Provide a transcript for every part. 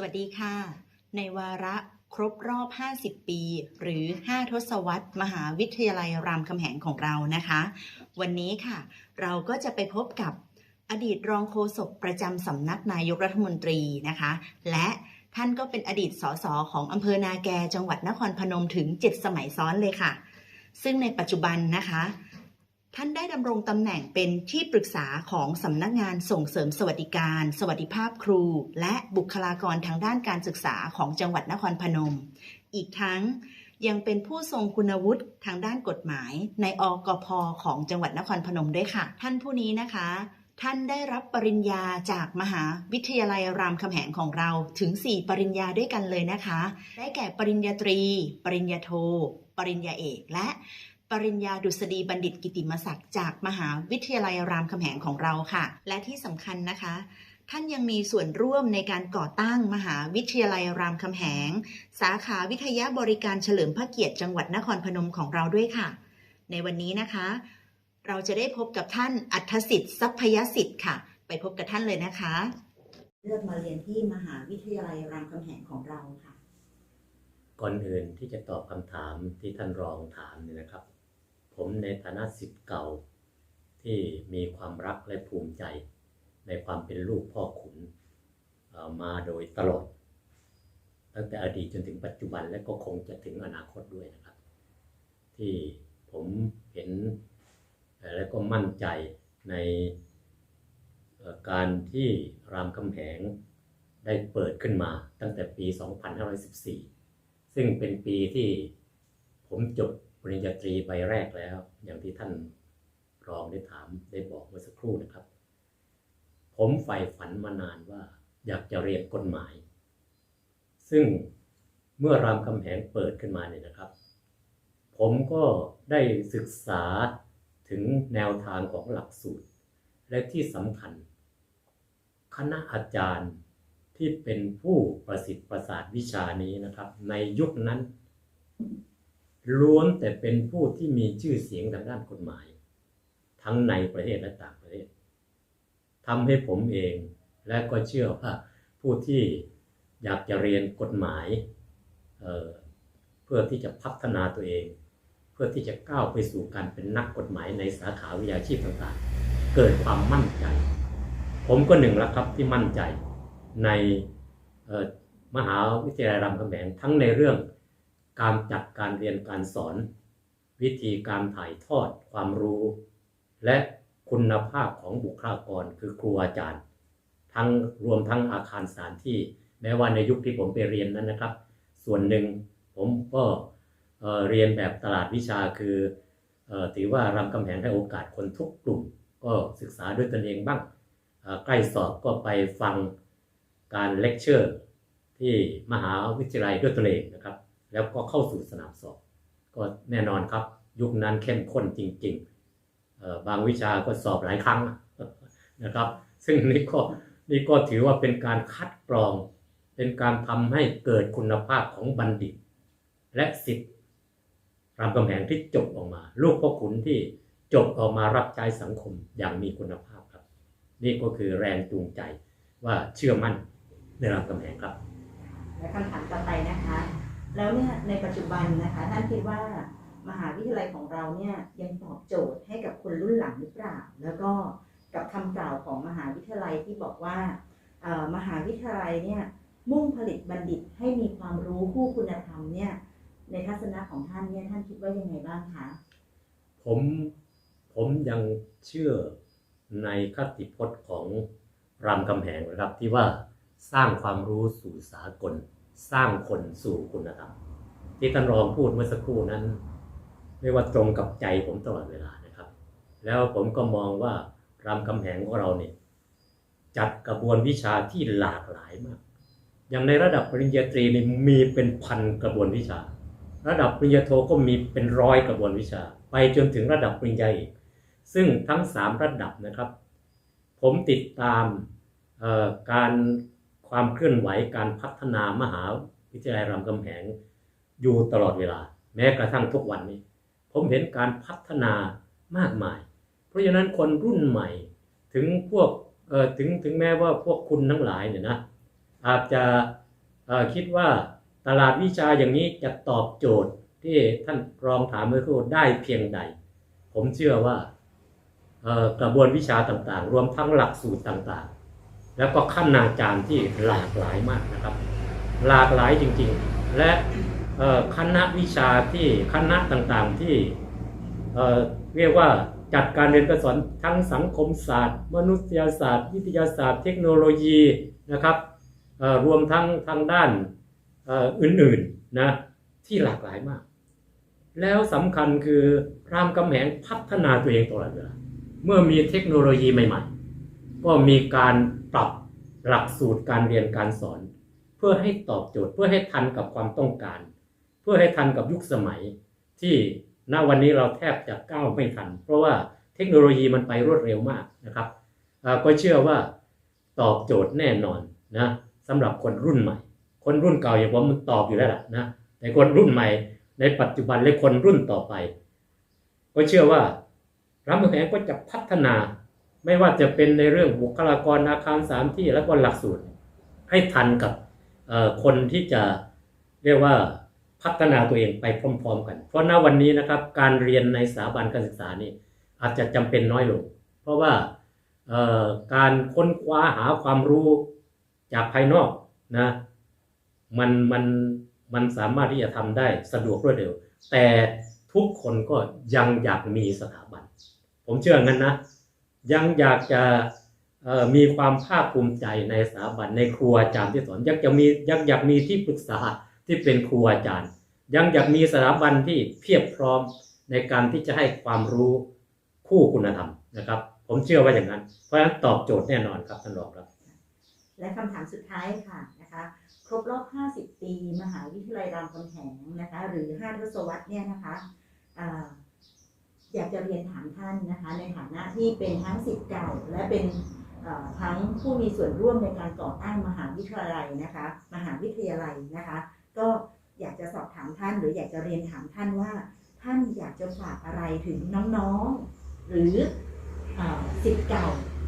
สวัสดีค่ะ ในวาระครบรอบ 50 ปี หรือ 5 ทศวรรษ มหาวิทยาลัยรามคำแหงของเรานะคะ วันนี้ค่ะ เราก็จะไปพบกับอดีตรองโฆษกประจำสำนักนายกรัฐมนตรีนะคะ และท่านก็เป็นอดีตสสของอำเภอนาแกจังหวัดนครพนมถึง 7 สมัยซ้อนเลยค่ะ ซึ่งในปัจจุบันนะคะ ท่านได้ดำรงตำแหน่งเป็นที่ปรึกษาของสำนักงานส่งเสริมสวัสดิการ สวัสดิภาพครู และบุคลากรทางด้านการศึกษาของจังหวัดนครพนม อีกทั้งยังเป็นผู้ทรงคุณวุฒิทางด้านกฎหมายในอกพของจังหวัดนครพนมด้วยค่ะ ท่านผู้นี้นะคะ ท่านได้รับปริญญาจากมหาวิทยาลัยรามคำแหงของเราถึง 4 ปริญญาด้วยกันเลยนะคะ ได้แก่ปริญญาตรี ปริญญาโท ปริญญาเอกและ ปริญญาดุษฎีบัณฑิตกิติมศักดิ์จากมหาวิทยาลัยรามคำแหงของเราค่ะ และที่สำคัญนะคะ ท่านยังมีส่วนร่วมในการก่อตั้งมหาวิทยาลัยรามคำแหง สาขาวิทยาบริการเฉลิมพระเกียรติจังหวัดนครพนมของเราด้วยค่ะ ในวันนี้นะคะ เราจะได้พบกับท่านอัธสิทธิ์ทรัพยสิทธิ์ค่ะ ไปพบกับท่านเลยนะคะ เลือกมาเรียนที่มหาวิทยาลัยรามคำแหงของเราค่ะ ก่อนอื่นที่จะตอบคำถามที่ท่านรองถามเนี่ยนะครับ ผมในฐานะสิทธิ์เก่า ที่มีความรักและภูมิใจ ในความเป็นลูกพ่อขุนมาโดยตลอด ตั้งแต่อดีตจนถึงปัจจุบันและก็คงจะถึงอนาคตด้วยนะครับ ที่ผมเห็นและก็มั่นใจในการที่รามคำแหงได้เปิดขึ้นมาตั้งแต่ปี 2514 ซึ่งเป็นปีที่ผมจบ ปริญญาตรีใบแรกแล้ว อย่างที่ท่านรองได้ถามได้บอกเมื่อสักครู่นะครับ ผมใฝ่ฝันมานานว่า อยากจะเรียนกฎหมาย ซึ่งเมื่อรามคำแหงเปิดขึ้นมาเนี่ยนะครับ ผมก็ได้ศึกษาถึงแนวทางของหลักสูตร และที่สำคัญ คณะอาจารย์ที่เป็นผู้ประสิทธิ์ประสาทวิชานี้นะครับ ในยุคนั้น ล้วนแต่เป็นผู้ที่มีชื่อเสียงทางด้านกฎหมาย ทั้งในประเทศและต่างประเทศทำให้ผมเองและก็เชื่อว่าผู้ที่อยากจะเรียนกฎหมายเเพื่อที่จะพัฒนาตัวเอง เพื่อที่จะก้าวไปสู่การเป็นนักกฎหมายในสาขาวิชาชีพต่างๆ เกิดความมั่นใจ ผมก็หนึ่งแล้วครับที่มั่นใจในมหาวิทยาลัยรามคำแหงทั้งในเรื่อง การจัดการเรียนการสอน วิธีการถ่ายทอดความรู้ และคุณภาพของบุคลากรคือครูอาจารย์ ทั้งรวมทั้งอาคารสถานที่ แม้ว่าในยุคที่ผมไปเรียนนั้นนะครับ ส่วนหนึ่งผมก็เเรียนแบบตลาดวิชาคืออถือว่ารามคำแหงให้โอกาสคนทุกกลุ่ม ก็ศึกษาด้วยตนเองบ้างใกล้สอบก็ไปฟังการเลคเชอร์ ที่มหาวิทยาลัยด้วยตนเองนะครับ แล้วก็เข้าสู่สนามสอบ ก็แน่นอนครับ ยุคนั้นเข้มข้นจริงๆ บางวิชาก็สอบหลายครั้งนะครับ ซึ่งนี่ก็นี่ก็ถือว่าเป็นการคัดกรอง เป็นการทำให้เกิดคุณภาพของบัณฑิต และสิทธิ์รามคำแหงที่จบออกมา ลูกพ่อขุนที่จบออกมารับใช้สังคมอย่างมีคุณภาพครับ นี่ก็คือแรงจูงใจว่าเชื่อมั่นในรามคำแหงครับ และคำถามต่อไปนะคะ แล้วเนี่ยในปัจจุบันนะคะท่านคิดว่ามหาวิทยาลัยของเราเนี่ยยังตอบโจทย์ให้กับคนรุ่นหลังหรือเปล่า แล้วก็กับคำกล่าวของมหาวิทยาลัยที่บอกว่ามหาวิทยาลัยเนี่ยมุ่งผลิตบัณฑิตให้มีความรู้คู่คุณธรรมเนี่ยในทัศนะของท่านเนี่ยท่านคิดว่ายังไงบ้างคะผมผมยังเชื่อในคติพจน์ของรามคำแหงนะครับที่ว่าสร้างความรู้สู่สากล สร้างคนสู่คุณธรรมที่ท่านรองพูดเมื่อสักครู่นั้นเรียกว่าตรงกับใจผมตลอดเวลานะครับ แล้วผมก็มองว่ารามคำแหงของเราเนี่ยจัดกระบวนวิชาที่หลากหลายมาก อย่างในระดับปริญญาตรีนี่มีเป็นพันกระบวนวิชา ระดับปริญญาโทก็มีเป็นร้อยกระบวนวิชา ไปจนถึงระดับปริญญาเอกซึ่งทั้งสามระดับนะครับ ผมติดตามการ ความเคลื่อนไหวการพัฒนามหาวิทยาลัยรามคำแหงอยู่ตลอดเวลา แม้กระทั่งทุกวันนี้ ผมเห็นการพัฒนามากมาย เพราะฉะนั้นคนรุ่นใหม่ถึงพวกเอ่อถึงถึงแม้ว่าพวกคุณทั้งหลายเนี่ยนะอาจจะคิดว่าตลาดวิชาอย่างนี้จะตอบโจทย์ที่ท่านรองถามเมื่อครู่ได้เพียงใด ผมเชื่อว่ากระบวนวิชาต่างๆ รวมทั้งหลักสูตรต่างๆ แล้วก็ขั้นนาจารย์ที่หลากหลายมากนะครับ หลากหลายจริงๆ และคณะวิชาที่คณะต่างๆที่เเรียกว่าจัดการเรียนการสอนทั้งสังคมศาสตร์ มนุษยศาสตร์ วิทยาศาสตร์ เทคโนโลยีนะครับรวมทั้งทางด้านอ,อ,อื่นๆนะที่หลากหลายมาก แล้วสำคัญคือรามคำแหงพัฒนาตัวเองตลอดเวลาเมื่อมีเทคโนโลยีใหม่ๆ ก็มีการปรับหลักสูตรการเรียนการสอน เพื่อให้ตอบโจทย์เพื่อให้ทันกับความต้องการ เพื่อให้ทันกับยุคสมัย ที่ณวันนี้เราแทบจะก้าวไม่ทัน เพราะว่าเทคโนโลยีมันไปรวดเร็วมากนะครับก็เชื่อว่าตอบโจทย์แน่นอนนะสำหรับคนรุ่นใหม่ คนรุ่นเก่าอย่างผมมันตอบอยู่แล้วล่ะนะแต่คนรุ่นใหม่ในปัจจุบันและคนรุ่นต่อไป ก็เชื่อว่ารามคำแหงก็จะพัฒนา ไม่ว่าจะเป็นในเรื่องบุคลากรอาคารสามที่แล้วก็หลักสูตร ให้ทันกับคนที่จะเรียกว่าพัฒนาตัวเองไปพร้อม ๆ กัน เพราะณวันนี้นะครับการเรียนในสถาบันการศึกษานี่อาจจะจำเป็นน้อยลง เพราะว่าการค้นคว้าหาความรู้จากภายนอกนะมันมันมันสามารถที่จะทำได้สะดวกรวดเร็ว แต่ทุกคนก็ยังอยากมีสถาบัน ผมเชื่องั้นนะ ยังอยากจะมีความภาคภูมิใจในสถาบันในครูอาจารย์ที่สอนยังจะมียังอยากมีที่ปรึกษาที่เป็นครูอาจารย์ ยังอยากมีสถาบันที่เพียบพร้อมในการที่จะให้ความรู้คู่คุณธรรมนะครับ ผมเชื่อว่าอย่างนั้น เพราะฉะนั้นตอบโจทย์แน่นอนครับท่านรองครับ และคำถามสุดท้ายค่ะนะคะครบรอบ 50 ปี มหาวิทยาลัยรามคำแหงนะคะ หรือ 5 ทศวรรษเนี่ยนะคะ อยากจะเรียนถามท่านนะคะในฐานะที่เป็นทั้งศิษย์เก่า และเป็นทั้งผู้มีส่วนร่วมในการก่อตั้งมหาวิทยาลัยนะคะ มหาวิทยาลัยนะคะ ก็อยากจะสอบถามท่าน หรืออยากจะเรียนถามท่านว่า ท่านอยากจะฝากอะไรถึงน้องๆ หรือเอ่อศิษย์เก่า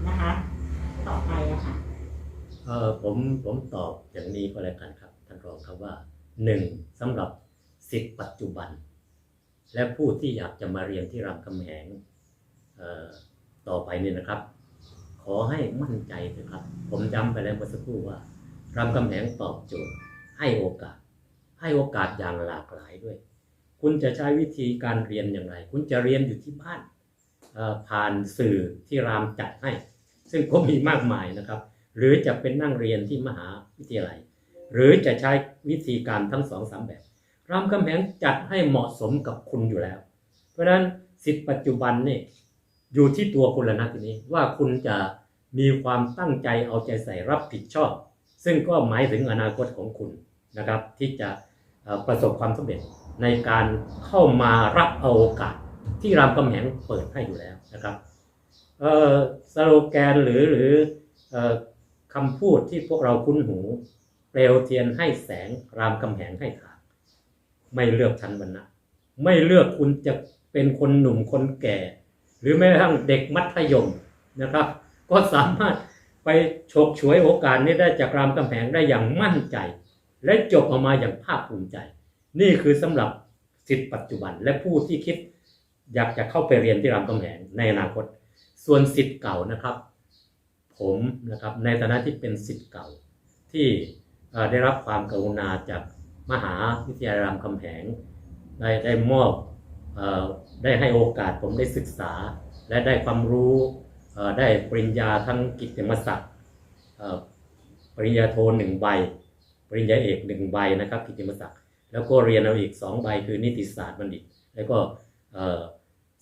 นะคะ ต่อไปอะค่ะเออผมผมตอบอย่างนี้ก็แล้วกันครับ ท่านรองครับว่าหนึ่งสำหรับสิทธิ์ปัจจุบัน และผู้ที่อยากจะมาเรียนที่รามคำแหงต่อไปนี่นะครับ ขอให้มั่นใจเถอะครับ ผมย้ำไปแล้วเมื่อสักครู่ว่ารามคำแหงตอบโจทย์ ให้โอกาส ให้โอกาสอย่างหลากหลายด้วย คุณจะใช้วิธีการเรียนอย่างไร คุณจะเรียนอยู่ที่บ้านผ่านสื่อที่รามจัดให้ ซึ่งก็มีมากมายนะครับ หรือจะเป็นนั่งเรียนที่มหาวิทยาลัย หรือจะใช้วิธีการทั้งสองสามแบบ รามคำแหงจัดให้เหมาะสมกับคุณอยู่แล้ว เพราะฉะนั้นสิทธิปัจจุบันนี่อยู่ที่ตัวคุณแล้วนะทีนี้ว่าคุณจะมีความตั้งใจเอาใจใส่รับผิดชอบ ซึ่งก็หมายถึงอนาคตของคุณนะครับ ที่จะประสบความสำเร็จในการเข้ามารับเอาโอกาสที่รามคำแหงเปิดให้อยู่แล้วนะครับสโลแกนหรือหรืออคำพูดที่พวกเราคุ้นหู เปลวเทียนให้แสงรามคำแหงให้ทาง ไม่เลือกชั้นวรรณะไม่เลือกคุณจะเป็นคนหนุ่มคนแก่ หรือแม้กระทั่งเด็กมัธยมนะครับ ก็สามารถไปฉกฉวยโอกาสนี้ได้จากรามคำแหงได้อย่างมั่นใจ และจบออกมาอย่างภาคภูมิใจ นี่คือสำหรับสิทธิปัจจุบันและผู้ที่คิด อยากจะเข้าไปเรียนที่รามคำแหงในอนาคต ส่วนสิทธิ์เก่านะครับ ผมนะครับในฐานะที่เป็นสิทธิ์เก่าที่ได้รับความกรุณาจาก มหาวิทยาลัยรามคำแหงได้ได้มอบออได้ให้โอกาสผมได้ศึกษา และได้ความรู้ได้ปริญญาทั้งกิตติมศักดิ์ปริญญาโทหนึ่งใบ ปริญญาเอกหนึ่งใบนะครับกิตติมศักดิ์แล้วก็เรียนเอาอีกสองใบคือนิติศาสตร์บัณฑิต แล้วก็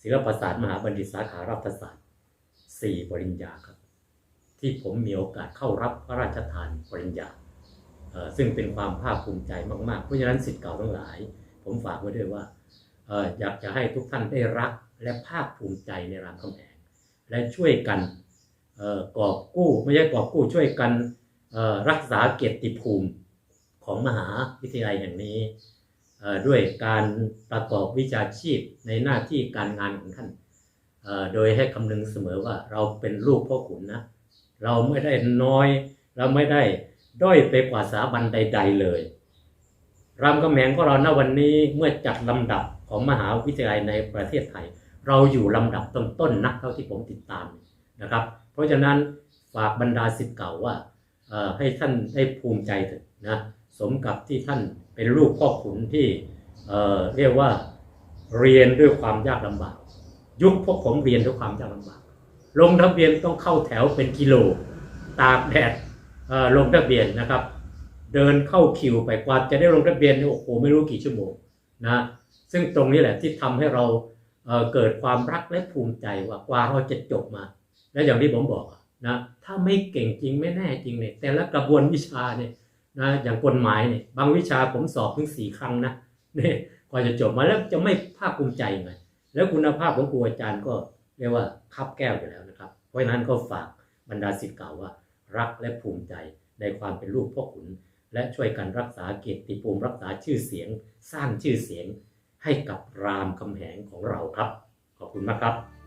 ศิลปศาสตร์มหาบัณฑิตสาขารัฐศาสตร์สี่ปริญญาครับ ที่ผมมีโอกาสเข้ารับพระราชทานปริญญา ซึ่งเป็นความภาคภูมิใจมากๆ เพราะฉะนั้นสิทธิ์เก่าทั้งหลาย ผมฝากไว้ด้วยว่าออยากจะให้ทุกท่านได้รักและภาคภูมิใจในรามคำแหงและช่วยกันออกอบกู้ไม่ใช่กอบกู้ช่วยกันรักษาเกียรติภูมิของมหาวิทยาลัยแห่งนี้ด้วยการประกอบวิชาชีพในหน้าที่การงานของท่านโดยให้คำนึงเสมอว่าเราเป็นลูกพ่อขุนนะ เราไม่ได้น้อย เราไม่ได้ ด้อยไปกว่าสถาบันใด ๆ เลยรามคำแหงของเราณวันนี้เมื่อจัดลำดับของมหาวิทยาลัยในประเทศไทย เราอยู่ลำดับต้นๆนะเท่าที่ผมติดตามนะครับ เพราะฉะนั้นฝากบรรดาศิษย์เก่าว่าให้ท่านได้ภูมิใจเถอะนะสมกับที่ท่านเป็นลูกพ่อขุนที่เเรียกว่าเรียนด้วยความยากลำบาก ยุคพวกผมเรียนด้วยความยากลำบาก ลงทะเบียนต้องเข้าแถวเป็นกิโล ตากแดด ลงทะเบียนนะครับ เดินเข้าคิวไปกว่าจะได้ลงทะเบียนโอ้โหไม่รู้กี่ชั่วโมงนะซึ่งตรงนี้แหละที่ทำให้เราเเกิดความรักและภูมิใจว่ากว่าเราจะจบมา และอย่างที่ผมบอกนะถ้าไม่เก่งจริงไม่แน่จริงเนี่ยแต่ละกระบวนวิชาเนี่ยนะอย่างกฎหมายเนี่ยบางวิชาผมสอบถึงสี่ครั้งนะเนี่ยกว่าจะจบมาแล้วจะไม่ภาคภูมิใจไงแล้วคุณภาพของครูอาจารย์ก็เรียกว่าคับแก้วอยู่แล้วนะครับ เพราะฉะนั้นก็ฝากบรรดาศิษย์เก่าว่า รักและภูมิใจในความเป็นลูกพ่อขุน และช่วยกันรักษาเกียรติภูมิรักษาชื่อเสียง สร้างชื่อเสียงให้กับรามคำแหงของเราครับ ขอบคุณมากครับ